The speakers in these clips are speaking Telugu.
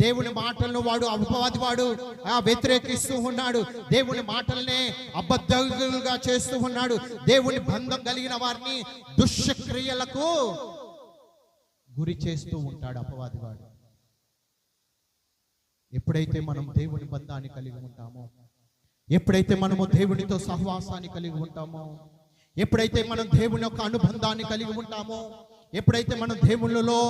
దేవుని మాటలను వాడు అపవాది వాడు ఆ వ్యతిరేకిస్తూ ఉన్నాడు. దేవుని మాటలనే అబద్ధంగా చేస్తూ ఉన్నాడు. దేవుని బంధం కలిగిన వారిని దుష్క్రియలకు గురి చేస్తూ ఉంటాడు అపవాది వాడు. ఎప్పుడైతే మనం దేవుని బంధాన్ని కలిగి ఉంటామో ఎప్పుడైతే మనము దేవునితో సహవాసాన్ని కలిగి ఉంటామో ఎప్పుడైతే మనం దేవుని యొక్క అనుబంధాన్ని కలిగి ఉంటామో ఎప్పుడైతే మనం దేవుళ్ళలో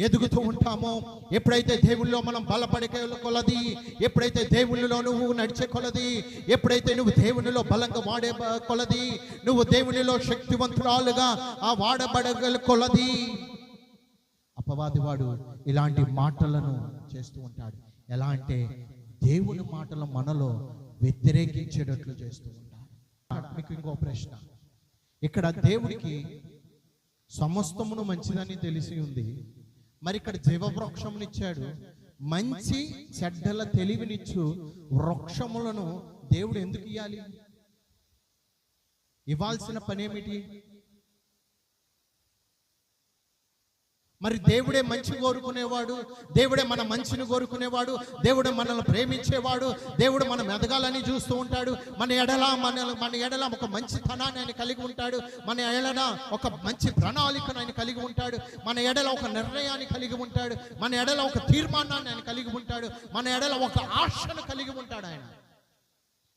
ఎదుగుతూ ఉంటామో? ఎప్పుడైతే దేవుళ్ళలో మనం బలపడికే కొలది ఎప్పుడైతే దేవుళ్ళలో నువ్వు నడిచే కొలది ఎప్పుడైతే నువ్వు దేవునిలో బలంగా వాడే కొలది నువ్వు దేవునిలో శక్తివంతురాలుగా ఆ వాడబడగల కొలది. అపవాది వాడు ఇలాంటి మాటలను చేస్తూ ఉంటాడు. ఎలా అంటే దేవుని మాటలు మనలో వ్యతిరేకించేటట్లు చేస్తూ ఉంటాడు. మీకు ఇంకో ప్రశ్న. ఇక్కడ దేవుడికి సమస్తమును మంచిదని తెలిసి ఉంది. మరి ఇక్కడ జీవవృక్షమునిచ్చాడు. మంచి చెడ్డల తెలివినిచ్చు వృక్షములను దేవుడు ఎందుకు ఇవ్వాలి ఇవ్వాల్సిన పనేమిటి? మరి దేవుడే మంచి కోరుకునేవాడు దేవుడే మన మంచిని కోరుకునేవాడు దేవుడు మనల్ని ప్రేమించేవాడు దేవుడు మనం ఎదగాలని చూస్తూ ఉంటాడు. మన ఎడల మన మన ఎడల ఒక మంచితనాన్ని ఆయన కలిగి ఉంటాడు. మన ఎడల ఒక మంచి ప్రణాళికను ఆయన కలిగి ఉంటాడు. మన ఎడల ఒక నిర్ణయాన్ని కలిగి ఉంటాడు. మన ఎడల ఒక తీర్మానాన్ని ఆయన కలిగి ఉంటాడు. మన ఎడల ఒక ఆశను కలిగి ఉంటాడు ఆయన.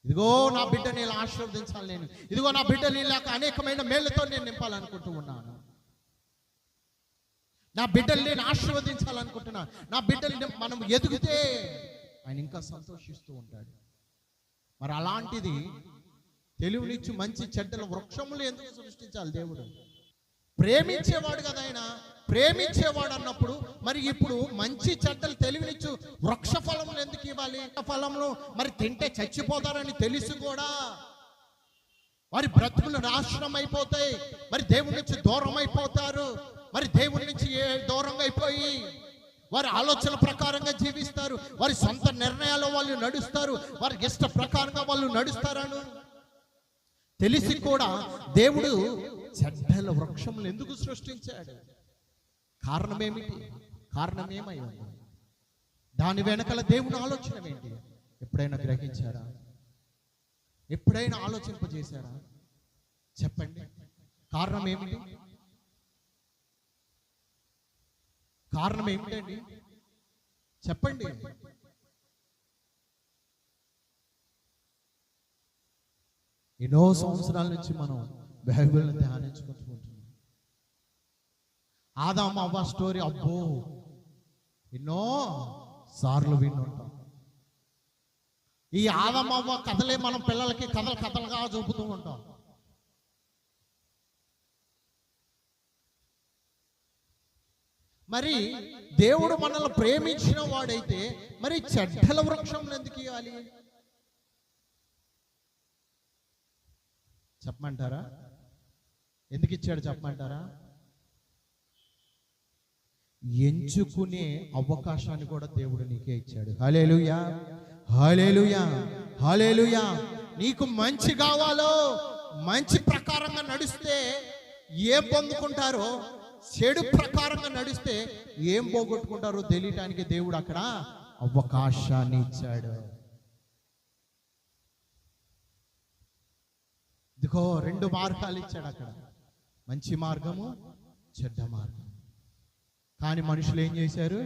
ఇదిగో నా బిడ్డని ఇలా ఆశీర్వదించాలి నేను. ఇదిగో నా బిడ్డని ఇలాగ అనేకమైన మేళ్ళతో నేను నింపాలనుకుంటూ ఉన్నాను. నా బిడ్డల్ని నేను ఆశీర్వదించాలనుకుంటున్నా. నా బిడ్డలు మనం ఎదిగితే ఆయన ఇంకా సంతోషిస్తూ ఉంటాడు. మరి అలాంటిది తెలివినిచ్చి మంచి చెడ్డల వృక్షములు ఎందుకు సృష్టించాలి దేవుడు? ప్రేమించేవాడు కదా ఆయన. ప్రేమించేవాడు అన్నప్పుడు మరి ఇప్పుడు మంచి చెడ్డలు తెలివినిచ్చు వృక్ష ఫలములు ఎందుకు ఇవ్వాలి? ఫలములు మరి తింటే చచ్చిపోతారని తెలిసి కూడా. వారి బ్రతుకులు నాశనం అయిపోతాయి మరి దేవుడి నుంచి దూరం అయిపోతారు మరి దేవుడి నుంచి ఏ దూరంగా అయిపోయి వారి ఆలోచన ప్రకారంగా జీవిస్తారు వారి సొంత నిర్ణయాలు వాళ్ళు నడుస్తారు వారి ఇష్ట ప్రకారంగా వాళ్ళు నడుస్తారను. తెలిసి కూడా దేవుడు చెడ్డల వృక్షములు ఎందుకు సృష్టించాడు? కారణం ఏమిటి కారణం ఏమై ఉంది దాని వెనకల దేవుని ఆలోచన ఏంటి? ఎప్పుడైనా గ్రహించారా? ఎప్పుడైనా ఆలోచింపజేశారా? చెప్పండి. కారణం ఏమిటి కారణం ఏమిటండి? చెప్పండి. ఎన్నో సంవత్సరాల నుంచి మనం బైబిల్ని ధ్యానించుకుంటూ ఉంటున్నాం. ఆదాం అవ్వ స్టోరీ అబ్బో ఎన్నో సార్లు వింటుంటాం ఈ ఆదమ్మ అవ్వ కథలే మనం పిల్లలకి కథలు కథలుగా చూపుతూ ఉంటాం. మరి దేవుడు మనల్ని ప్రేమించిన వాడైతే మరి చెడ్డల వృక్షం ఎందుకు ఇవ్వాలి? చెప్పమంటారా? ఎందుకు ఇచ్చాడు చెప్పమంటారా? ఎంచుకునే అవకాశాన్ని కూడా దేవుడు నీకే ఇచ్చాడు. హాలేలుయా హాలేలుయా హాలేలుయా నీకు మంచి కావాలో మంచి ప్రకారంగా నడిస్తే ఏం పొందుకుంటారో చెడు ప్రకారంగా నడిస్తే ఏం పోగొట్టుకుంటారో తెలియటానికి దేవుడు అక్కడ అవకాశాన్ని ఇచ్చాడు. ఇదిగో రెండు మార్గాలు ఇచ్చాడు అక్కడ. మంచి మార్గము చెడ్డ మార్గం. కానీ మనుషులు ఏం చేశారు?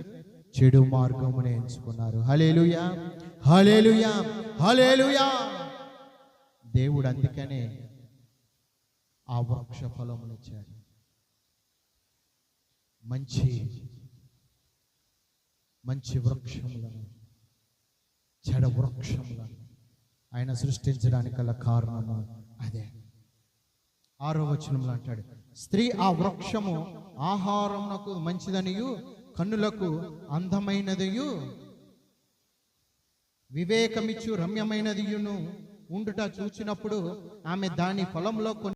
చెడు మార్గమునే ఎంచుకున్నారు. హలేలుయా హలేలుయా హలేలుయా దేవుడు అందుకనే ఆ వృక్ష ఫలములు ఇచ్చాడు మంచి మంచి వృక్షములను చెడ వృక్షములను ఆయన సృష్టించడానికి గల కారణము అదే. ఆరో వచనంలో అంటాడు స్త్రీ ఆ వృక్షము ఆహారమునకు మంచిదనియు కన్నులకు అందమైనదియు వివేకమిచ్చు రమ్యమైనదియును ఉండుట చూచినప్పుడు ఆమె దాని ఫలంలో కొన్ని